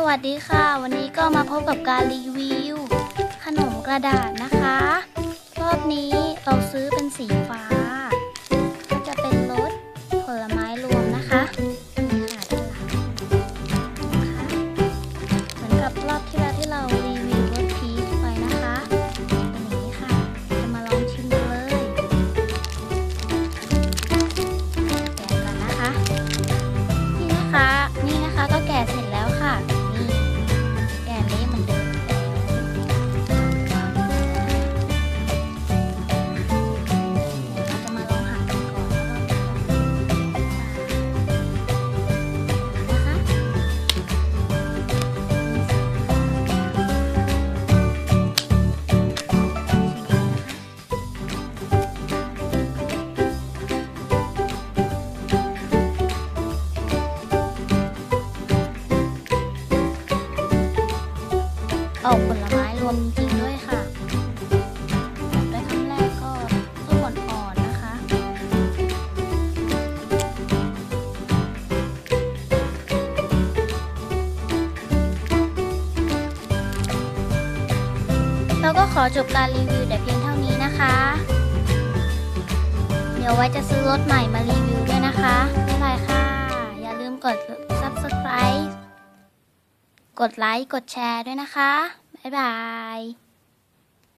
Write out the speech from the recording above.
สวัสดีค่ะ วันนี้ก็มาพบกับการรีวิว ขนมกระดาษนะคะ รอบนี้เราซื้อเป็นสีฟ้า ออกผลไม้รวมจริงด้วยค่ะไปครั้งแรกก็ส้มอ่อนๆนะคะแล้วก็ขอจบการรีวิวแต่เพียงเท่านี้นะคะ เดี๋ยวไว้จะซื้อรถใหม่มารีวิวด้วยนะคะบ๊ายบายค่ะ อย่าลืมกด กดไลค์ กดแชร์ด้วยนะคะ บ๊ายบาย